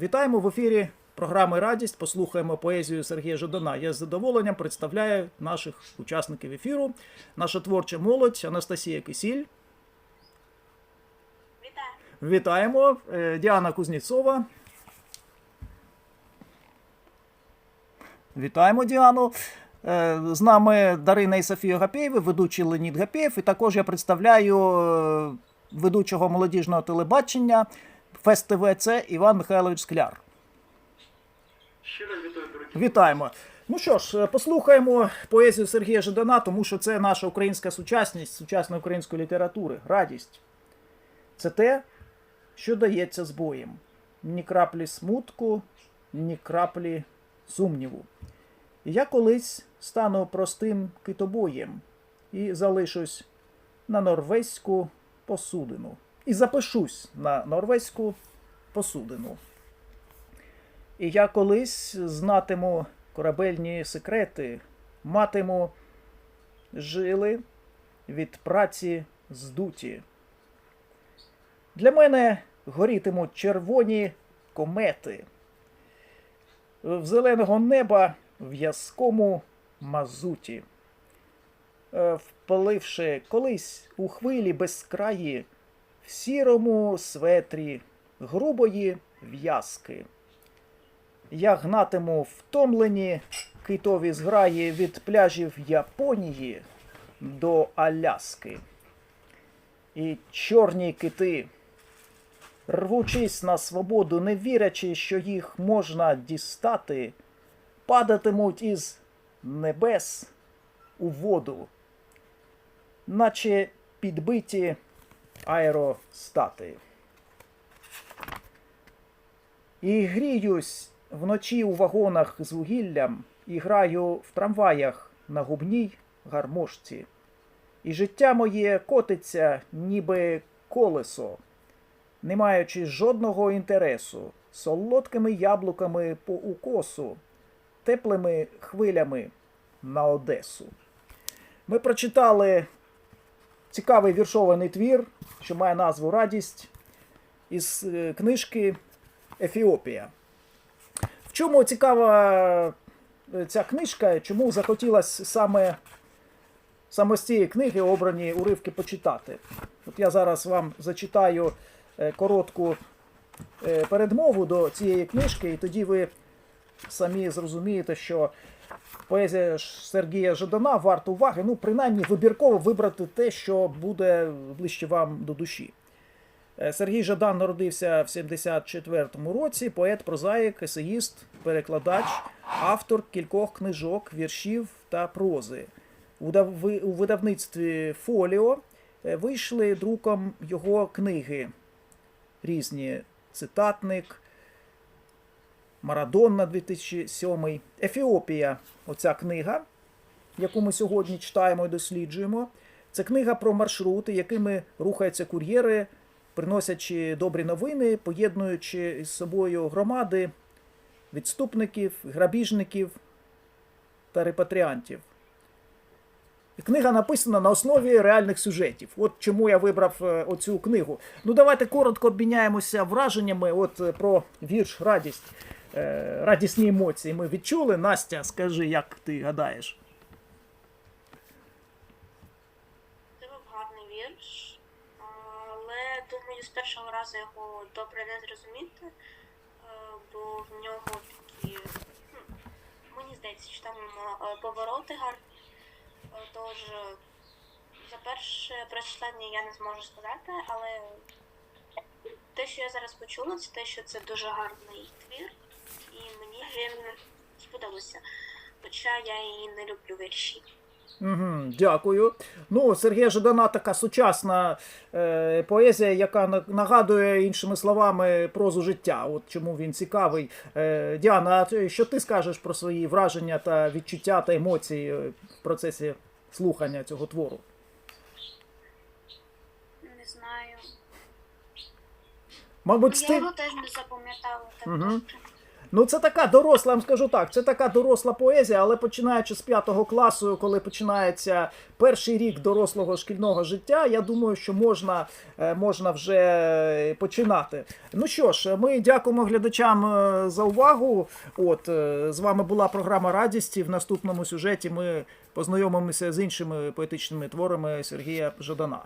Вітаємо в ефірі програми Радість. Послухаємо поезію Сергія Жадана. Я з задоволенням представляю наших учасників ефіру. Наша творча молодь Анастасія Кисіль. Вітаємо. Е, Діана Кузніцова. Вітаємо Діану. Е, З нами Дарина і Софія Гапєєви, ведучий Леонід Гапєєв. І також я представляю е, ведучого молодіжного телебачення Фест ТВ це Іван Михайлович Скляр. Щиро вітаю, дорогі. Вітаємо. Ну що ж, е, послухаємо поезію Сергія Жадана, тому що це наша українська сучасність, сучасної української літератури. Радість. Це те, що дається з боєм. Ні краплі смутку, ні краплі сумніву. Я колись стану простим китобоєм і залишусь на норвезьку посудину. І запишусь на норвезьку посудину. І я колись знатиму корабельні секрети, матиму жили від праці здуті. Для мене горітимуть червоні комети. В зеленого неба в яскому мазуті. Е, Впаливши колись у хвилі безкраї, сірому светрі грубої в'язки. Я гнатиму втомлені китові зграї від пляжів Японії до Аляски. І чорні кити, рвучись на свободу, не вірячи, що їх можна дістати, падатимуть із небес у воду, наче підбиті аеростати. І гріюсь вночі у вагонах з вугіллям, і граю в трамваях на губній гармошці. І життя моє котиться, ніби колесо, не маючи жодного інтересу, солодкими яблуками по укосу, теплими хвилями на Одесу. Ми прочитали цікавий віршований твір, що має назву Радість із е, книжки Ефіопія. В чому цікава е, ця книжка, чому захотілося саме, саме з цієї книги обрані уривки почитати? От я зараз вам зачитаю е, коротку передмову до цієї книжки, і тоді ви самі зрозумієте, що поезія Сергія Жадана варта уваги, ну, принаймні вибірково вибрати те, що буде ближче вам до душі. Е, Сергій Жадан народився в 74-му році, поет, прозаїк, есеїст, перекладач, автор кількох книжок, віршів та прози. У видавництві Фоліо е, вийшли друком його книги різні цитатник, Марадонна 2007, Ефіопія. Оця книга, яку ми сьогодні читаємо і досліджуємо. Це книга про маршрути, якими рухаються кур'єри, приносячи добрі новини, поєднуючи з собою громади, відступників, грабіжників та репатріантів. Книга написана на основі реальних сюжетів. От чому я вибрав е, оцю книгу. Ну, давайте коротко обміняємося враженнями от, е, про вірш Радість. Е, Радісні емоції ми відчули. Настя, скажи, як ти гадаєш? Це був гарний вірш, але думаю, з першого разу його добре не зрозуміти, е, бо в нього такі, ну, мені здається, що там е, повороти гарні. Тож за перше прочитання я не зможу сказати, але те, що я зараз почула, це те, що це дуже гарний твір, і мені він сподобався. Хоча я і не люблю вірші. Угу, дякую. Ну, Сергія Жадана така сучасна е, поезія, яка нагадує іншими словами прозу життя. От чому він цікавий. Е, Діана, а що ти скажеш про свої враження та відчуття та емоції в процесі слухання цього твору? Не знаю. Мабуть, Я стиль, його теж не запам'ятала так Мгм. Ну, це така доросла, я вам скажу так, це така доросла поезія, але починаючи з п'ятого класу, коли починається перший рік дорослого шкільного життя, я думаю, що можна, е, можна вже починати. Ну що ж, ми дякуємо глядачам е, за увагу. От е, з вами була програма Радісті. В наступному сюжеті ми познайомимося з іншими поетичними творами Сергія Жадана.